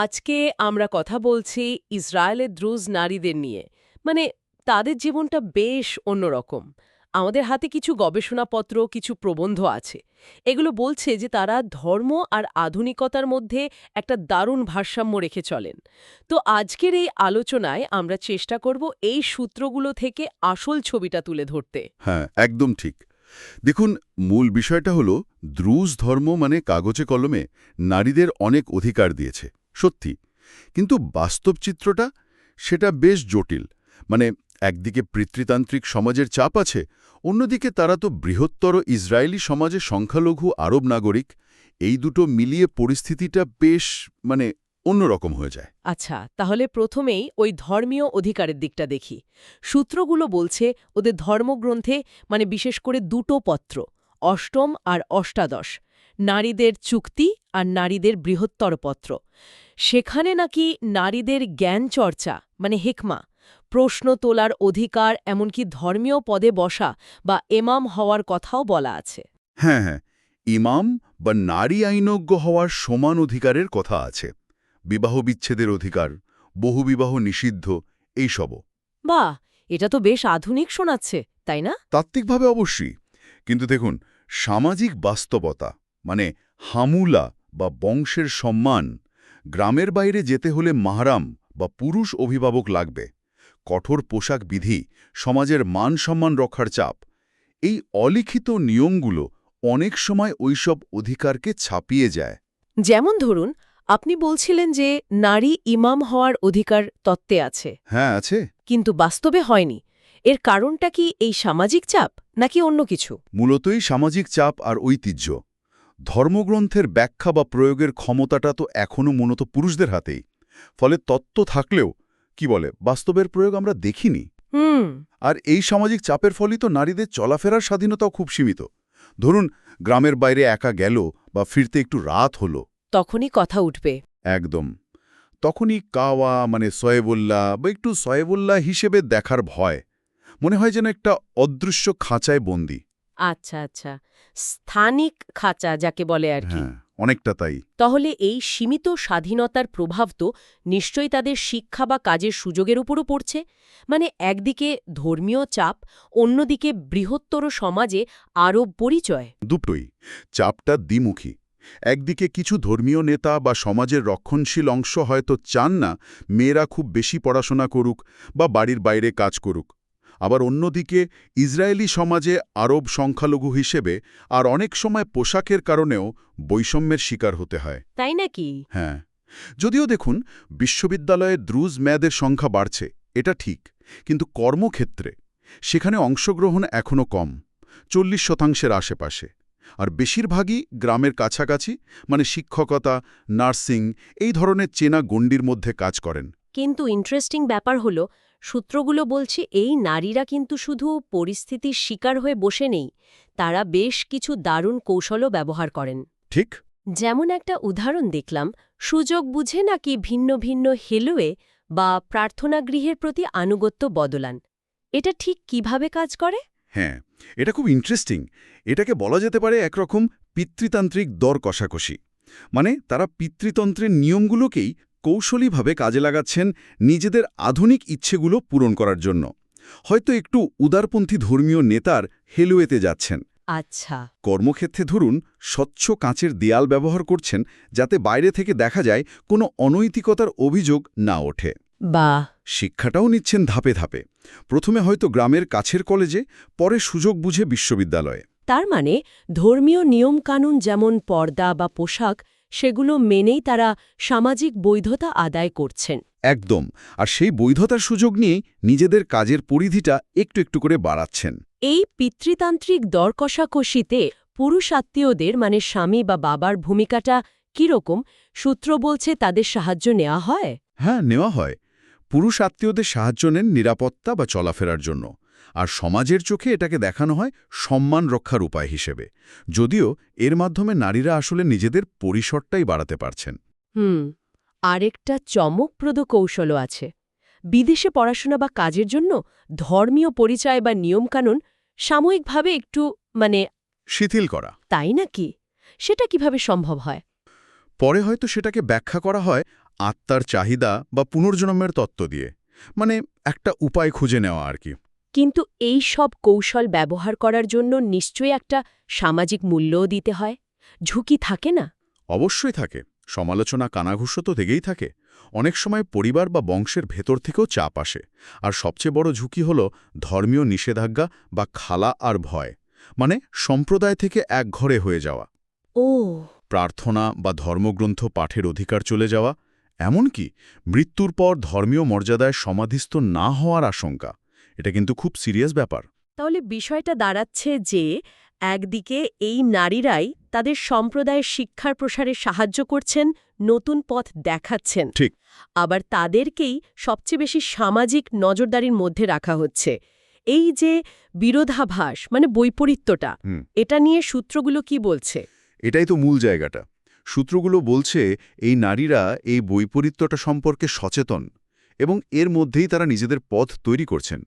আজকে আমরা কথা বলছি ইসরায়েলের দ্রুজ নারীদের নিয়ে। মানে তাদের জীবনটা বেশ অন্যরকম। আমাদের হাতে কিছু গবেষণাপত্র, কিছু প্রবন্ধ আছে। এগুলো বলছে যে তারা ধর্ম আর আধুনিকতার মধ্যে একটা দারুণ ভারসাম্য রেখে চলেন। তো আজকের এই আলোচনায় আমরা চেষ্টা করব এই সূত্রগুলো থেকে আসল ছবিটা তুলে ধরতে। হ্যাঁ একদম ঠিক। দেখুন, মূল বিষয়টা হলো, দ্রুজ ধর্ম মানে কাগজে কলমে নারীদের অনেক অধিকার দিয়েছে। সত্যি। কিন্তু বাস্তব চিত্রটা, সেটা বেশ জটিল। মানে একদিকে পিতৃতান্ত্রিক সমাজের চাপ আছে, অন্যদিকে তারা তো বৃহত্তর ইসরায়েলি সমাজে সংখ্যালঘু আরব নাগরিক, এই দুটো মিলিয়ে পরিস্থিতিটা বেশ মানে অন্যরকম হয়ে যায়। আচ্ছা তাহলে প্রথমেই ওই ধর্মীয় অধিকারের দিকটা দেখি। সূত্রগুলো বলছে ওদের ধর্মগ্রন্থে মানে বিশেষ করে দুটো পত্র, অষ্টম আর অষ্টাদশ, নারীদের চুক্তি আর নারীদের বৃহত্তর পত্র। সেখানে নাকি নারীদের জ্ঞান চর্চা মানে হেকমা প্রশ্ন তোলার অধিকার এমনকি ধর্মীয় পদে বসা বা এমাম হওয়ার কথাও বলা আছে। হ্যাঁ হ্যাঁ ইমাম বা নারী আইনজ্ঞ হওয়ার সমান অধিকারের কথা আছে। বিবাহ বিচ্ছেদের অধিকার বহুবিবাহ নিষিদ্ধ এইসবও। বাহ! এটা তো বেশ আধুনিক শোনাচ্ছে তাই না? তাত্ত্বিকভাবে অবশ্যই। কিন্তু দেখুন সামাজিক বাস্তবতা মানে হামুলা বা বংশের সম্মান গ্রামের বাইরে যেতে হলে মাহারাম বা পুরুষ অভিভাবক লাগবে। কঠোর পোশাক বিধি সমাজের মান সম্মান রক্ষার চাপ। এই অলিখিত নিয়মগুলো অনেক সময় ওইসব অধিকারকে ছাপিয়ে যায়। যেমন ধরুন আপনি বলছিলেন যে নারী ইমাম হওয়ার অধিকার তত্ত্বে আছে। হ্যাঁ আছে। কিন্তু বাস্তবে হয়নি। এর কারণটা কি এই সামাজিক চাপ নাকি অন্য কিছু? মূলতই সামাজিক চাপ আর ঐতিহ্য। ধর্মগ্রন্থের ব্যাখ্যা বা প্রয়োগের ক্ষমতাটা তো এখনও মূলত পুরুষদের হাতেই। ফলে তত্ত্ব থাকলেও কি বলে বাস্তবের প্রয়োগ আমরা দেখিনি। আর এই সামাজিক চাপের ফলেই তো নারীদের চলাফেরার স্বাধীনতাও খুব সীমিত। ধরুন গ্রামের বাইরে একা গেল বা ফিরতে একটু রাত হলো। তখনই কথা উঠবে। একদম। তখনই কাওয়া মানে সয়েবুল্লাহ বা একটু সয়েবুল্লাহ হিসেবে দেখার ভয়। মনে হয় যেন একটা অদৃশ্য খাঁচায় বন্দি। আচ্ছা আচ্ছা। স্থানিক খাঁচা যাকে বলে আর কি। হ্যাঁ অনেকটা তাই। তাহলে এই সীমিত স্বাধীনতার প্রভাব তো নিশ্চয়ই তাদের শিক্ষা বা কাজের সুযোগের উপরও পড়ছে। মানে একদিকে ধর্মীয় চাপ অন্যদিকে বৃহত্তর সমাজে আরব পরিচয়। দুটোই। চাপটা দ্বিমুখী। একদিকে কিছু ধর্মীয় নেতা বা সমাজের রক্ষণশীল অংশ হয়তো চান না মেয়েরা খুব বেশি পড়াশোনা করুক বা বাড়ির বাইরে কাজ করুক। আবার অন্যদিকে ইসরায়েলি সমাজে আরব সংখ্যালঘু হিসেবে আর অনেক সময় পোশাকের কারণেও বৈষম্যের শিকার হতে হয়। তাই নাকি? হ্যাঁ। যদিও দেখুন বিশ্ববিদ্যালয়ে দ্রুজ মেয়াদের সংখ্যা বাড়ছে এটা ঠিক কিন্তু কর্মক্ষেত্রে সেখানে অংশগ্রহণ এখনও কম চল্লিশ শতাংশের আশেপাশে। আর বেশিরভাগই গ্রামের কাছাকাছি মানে শিক্ষকতা নার্সিং এই ধরনের চেনা গণ্ডির মধ্যে কাজ করেন। কিন্তু ইন্টারেস্টিং ব্যাপার হলো সূত্রগুলো বলছে এই নারীরা কিন্তু শুধু পরিস্থিতির শিকার হয়ে বসে নেই তারা বেশ কিছু দারুণ কৌশলও ব্যবহার করেন। ঠিক। যেমন একটা উদাহরণ দেখলাম সুযোগ বুঝে নাকি ভিন্ন ভিন্ন হেলুয়ে বা প্রার্থনাগৃহের প্রতি আনুগত্য বদলান। এটা ঠিক কীভাবে কাজ করে? হ্যাঁ এটা খুব ইন্টারেস্টিং এটাকে বলা যেতে পারে একরকম পিতৃতান্ত্রিক দর কষাকষি মানে তারা পিতৃতন্ত্রের নিয়মগুলোকেই কৌশলীভাবে কাজে লাগাচ্ছেন নিজেদের আধুনিক ইচ্ছেগুলো পূরণ করার জন্য। হয়তো একটু উদারপন্থী ধর্মীয় নেতার হেলুয়েতে যাচ্ছেন। আচ্ছা। কর্মক্ষেত্রে ধরুন স্বচ্ছ কাঁচের দেয়াল ব্যবহার করছেন যাতে বাইরে থেকে দেখা যায় কোনো অনৈতিকতার অভিযোগ না ওঠে। বা শিক্ষাটাও নিচ্ছেন ধাপে ধাপে। প্রথমে হয়তো গ্রামের কাছের কলেজে পরে সুযোগ বুঝে বিশ্ববিদ্যালয়ে। তার মানে ধর্মীয় নিয়মকানুন যেমন পর্দা বা পোশাক সেগুলো মেনেই তারা সামাজিক বৈধতা আদায় করছেন। একদম। আর সেই বৈধতার সুযোগ নিয়েই নিজেদের কাজের পরিধিটা একটু একটু করে বাড়াচ্ছেন। এই পিতৃতান্ত্রিক দরকষাকষিতে পুরুষ আত্মীয়দের মানে স্বামী বা বাবার ভূমিকাটা কীরকম? সূত্র বলছে তাদের সাহায্য নেওয়া হয়? হ্যাঁ নেওয়া হয়। পুরুষ আত্মীয়দের সাহায্য নেন নিরাপত্তা বা চলাফেরার জন্য। আর সমাজের চোখে এটাকে দেখানো হয় সম্মান রক্ষার উপায় হিসেবে। যদিও এর মাধ্যমে নারীরা আসলে নিজেদের পরিসরটাই বাড়াতে পারছেন। হুম আরেকটা চমকপ্রদ কৌশলও আছে। বিদেশে পড়াশোনা বা কাজের জন্য ধর্মীয় পরিচয় বা নিয়মকানুন সাময়িকভাবে একটু মানে শিথিল করা। তাই নাকি? সেটা কীভাবে সম্ভব হয়? পরে হয়তো সেটাকে ব্যাখ্যা করা হয় আত্মার চাহিদা বা পুনর্জন্মের তত্ত্ব দিয়ে। মানে একটা উপায় খুঁজে নেওয়া আর কি। কিন্তু এই সব কৌশল ব্যবহার করার জন্য নিশ্চয়ই একটা সামাজিক মূল্যও দিতে হয়। ঝুঁকি থাকে না? অবশ্যই থাকে। সমালোচনা কানাঘুষো তো থেকেই থাকে। অনেক সময় পরিবার বা বংশের ভেতর থেকেও চাপ আসে। আর সবচেয়ে বড় ঝুঁকি হল ধর্মীয় নিষেধাজ্ঞা বা খালা আর ভয়। মানে সম্প্রদায় থেকে এক ঘরে হয়ে যাওয়া। ও। প্রার্থনা বা ধর্মগ্রন্থ পাঠের অধিকার চলে যাওয়া। এমনকি মৃত্যুর পর ধর্মীয় মর্যাদায় সমাধিস্থ না হওয়ার আশঙ্কা। এটা কিন্তু খুব সিরিয়াস ব্যাপার। তাহলে বিষয়টা দাঁড়াচ্ছে যে একদিকে এই নারীরাই তাদের সম্প্রদায়ের শিক্ষার প্রসারে সাহায্য করছেন নতুন পথ দেখাচ্ছেন। ঠিক। আবার তাদেরকেই সবচেয়ে বেশি সামাজিক নজরদারির মধ্যে রাখা হচ্ছে। এই যে বিরোধাভাস মানে বৈপরীত্যটা। এটা নিয়ে সূত্রগুলো কি বলছে? এটাই তো মূল জায়গাটা। সূত্রগুলো বলছে এই নারীরা এই বৈপরীত্যটা সম্পর্কে সচেতন এবং এর মধ্যেই তারা নিজেদের পথ তৈরি করছেন।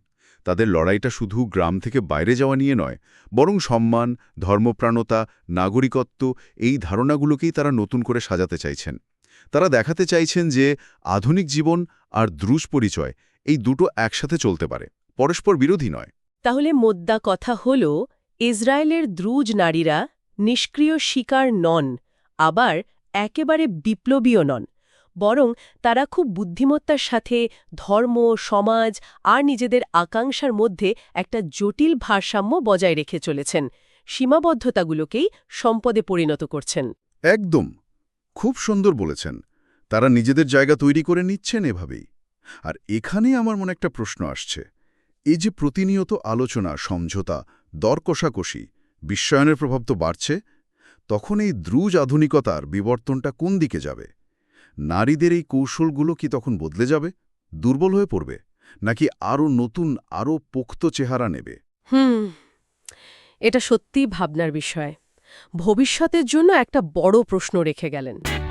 তাদের লড়াইটা শুধু গ্রাম থেকে বাইরে যাওয়া নিয়ে নয়, বরং সম্মান, ধর্মপ্রাণতা, নাগরিকত্ব এই ধারণাগুলোকেই তারা নতুন করে সাজাতে চাইছেন। তারা দেখাতে চাইছেন যে আধুনিক জীবন আর দ্রুজ পরিচয় এই দুটো একসাথে চলতে পারে, পরস্পর বিরোধী নয়। তাহলে মোদ্দা কথা হল, ইসরায়েলের দ্রুজ নারীরা নিষ্ক্রিয় শিকার নন, আবার একেবারে বিপ্লবীও নন। বরং তারা খুব বুদ্ধিমত্তার সাথে ধর্ম, সমাজ আর নিজেদের আকাঙ্ক্ষার মধ্যে একটা জটিল ভারসাম্য বজায় রেখে চলেছেন, সীমাবদ্ধতাগুলোকেই সম্পদে পরিণত করছেন। একদম, খুব সুন্দর বলেছেন। তারা নিজেদের জায়গা তৈরি করে নিচ্ছেন এভাবেই। আর এখানেই আমার মনে একটা প্রশ্ন আসছে। এই যে প্রতিনিয়ত আলোচনা, সমঝোতা দর কষাকষি বিশ্বায়নের প্রভাব তো বাড়ছে, তখন এই দ্রুজ আধুনিকতার বিবর্তনটা কোন দিকে যাবে? নারীদের এই কৌশলগুলো কি তখন বদলে যাবে? দুর্বল হয়ে পড়বে? নাকি আরও নতুন, আরও পোক্ত চেহারা নেবে? হুম, এটা সত্যি ভাবনার বিষয়। ভবিষ্যতের জন্য একটা বড় প্রশ্ন রেখে গেলেন।